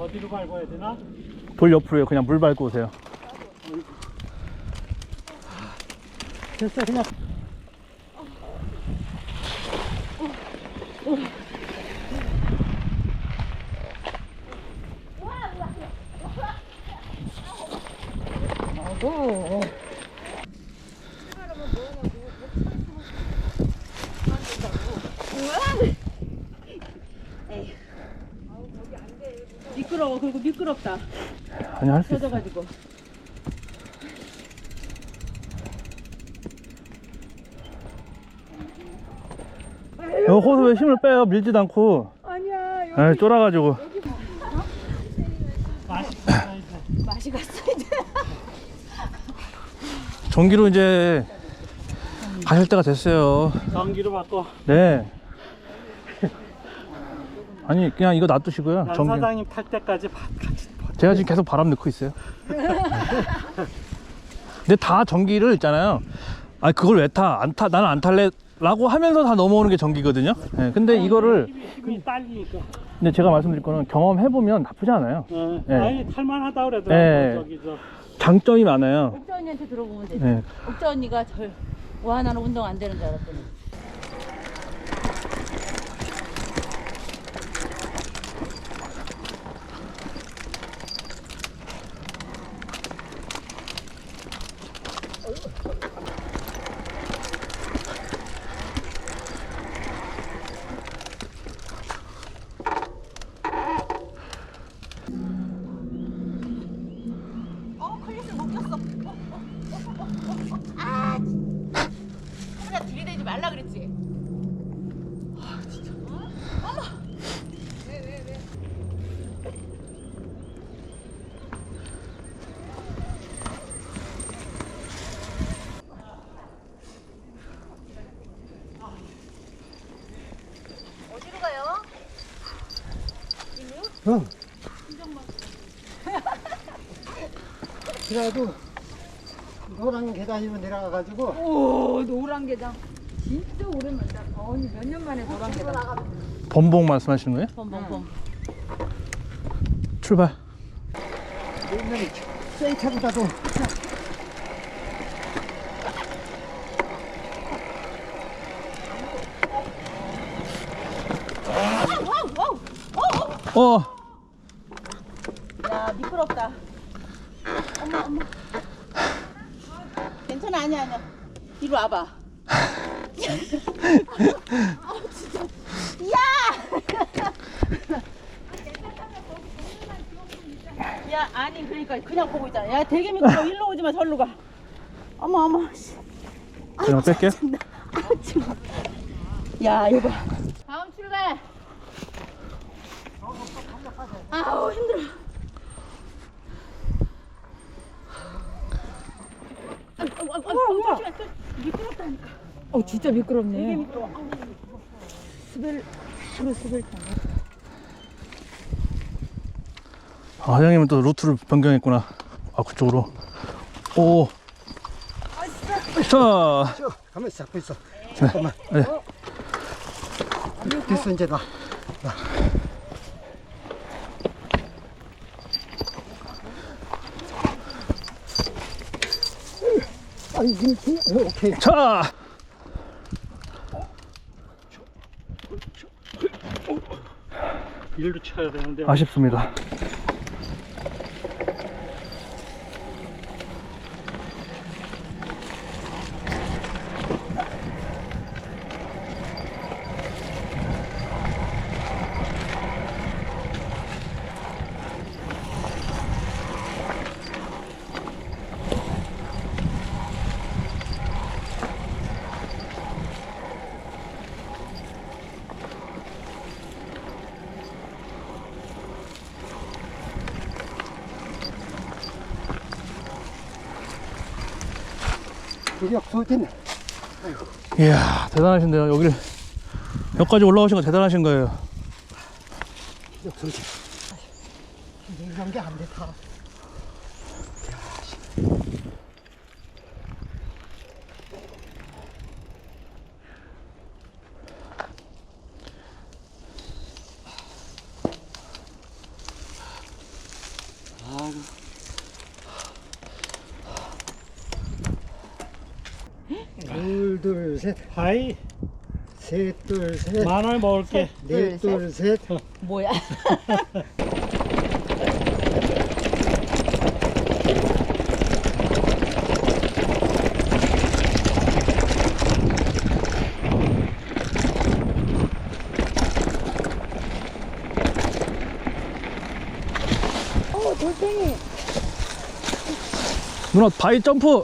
어디로 밟아야 되나? 돌 옆으로요. 그냥 물 밟고 오세요. 됐어 그냥 미끄러워. 미끄럽다. 아니 할 수 있어. 젖어가지고. 여 호수에 힘을 빼요. 밀지도 않고. 아니야. 에 쫄아가지고. 맛있다 이제 맛이 갔어 이제. 전기로 이제 가실 때가 됐어요. 전기로 바꿔 네. 아니 그냥 이거 놔두시고요. 난 전기. 사장님 탈 때까지 바- 같이 제가 지금 계속 바람 넣고 있어요. 근데 다 전기를 있잖아요. 아 그걸 왜 타? 안 타? 나는 안 탈래라고 하면서 다 넘어오는 게 전기거든요. 네, 근데 이거를 힘이, 힘이 딸리니까 근데 제가 말씀드릴 거는 경험해 보면 나쁘지 않아요. 어, 네. 아니 탈만하다 네. 저기 저 장점이 많아요. 옥자 언니한테 들어보면 되지. 네. 옥자 언니가 절. 와 나는 운동 안 되는 줄 알았더니. 카메라 들이대지 말라 그랬지. 어디로 가요? 그래도 노란 계단이면 내려가가지고 오 노란 게장. 진짜 오랜만이다. 언니 몇 년 만에 노란 게장. 범봉 말씀하시는 거예요? 봄봄봄. 출발. 옛날에 생차보다도 어. 야 미끄럽다. 엄마 엄마. 괜찮아 아니야 아니야. 이리 와봐. 아우 진짜. 야. 야 아니 그러니까 그냥 보고 있잖아. 야 되게 미끄러. 일로 오지 마 절로 가. 어머 어머. 씨. 제가 뺄게요. 아우 지금. 야 이거 봐. 다음 출발. 아우 힘들어. 미끄럽다니까. 어 진짜 미끄럽네. 되게 미끄러워. 스벨 프로 스벨 타. 아, 사장님은 또 루트를 변경했구나. 아, 그쪽으로. 오. 자, 저 가만히 잡고 있어 잠깐만 네. 됐어 이제 나 아, 이렇게 오케이 자. 일로 쳐야 되는데 아쉽습니다. 이력 소진 이야, 대단하신데요. 여기를 여기까지 올라오신 거 대단하신 거예요. 소진 이런 게안 돼 다 둘, 셋. 하이 셋, 둘, 셋. 만 원 먹을게 넷, 둘, 셋. 뭐야? 누나 바위 점프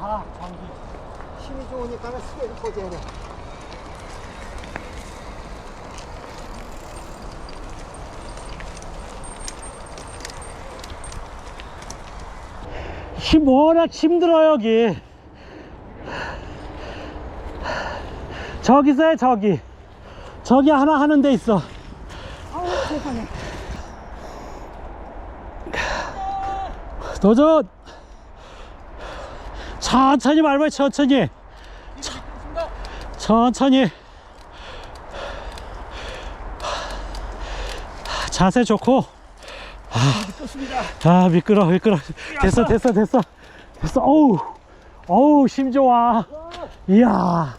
가 전기. 힘이 좋으니까 스케일 꽂아야 돼. 힘 워낙 힘들어 여기. 저기서 해 저기. 저기 하나 하는 데 있어. 도전 천천히 밟아 천천히. 천- 천천히. 자세 좋고. 아 미끄러 미끄러. 됐어 됐어 됐어. 됐어. 어우 어우 힘 좋아. 이야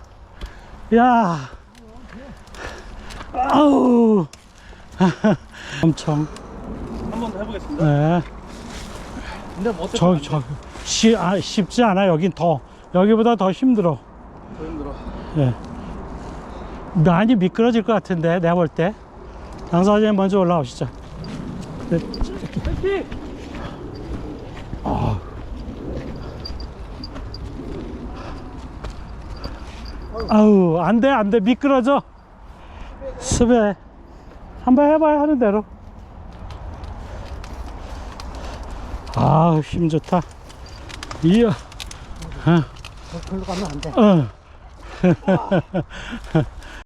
야. 아우. 엄청. 한 번 더 해보겠습니다. 네. 근데 뭐 저, 저, 쉬, 아, 쉽지 않아 여긴 더. 여기보다 더 힘들어. 더 힘들어. 예. 많이 미끄러질 것 같은데 내가 볼 때. 당사자님 먼저 올라오시죠. 네. 아. 아우 안돼 안돼. 미끄러져. 습해 한번 해봐야 하는 대로. 아우 힘 좋다 이야 저- 절로 가면 안 돼. 어.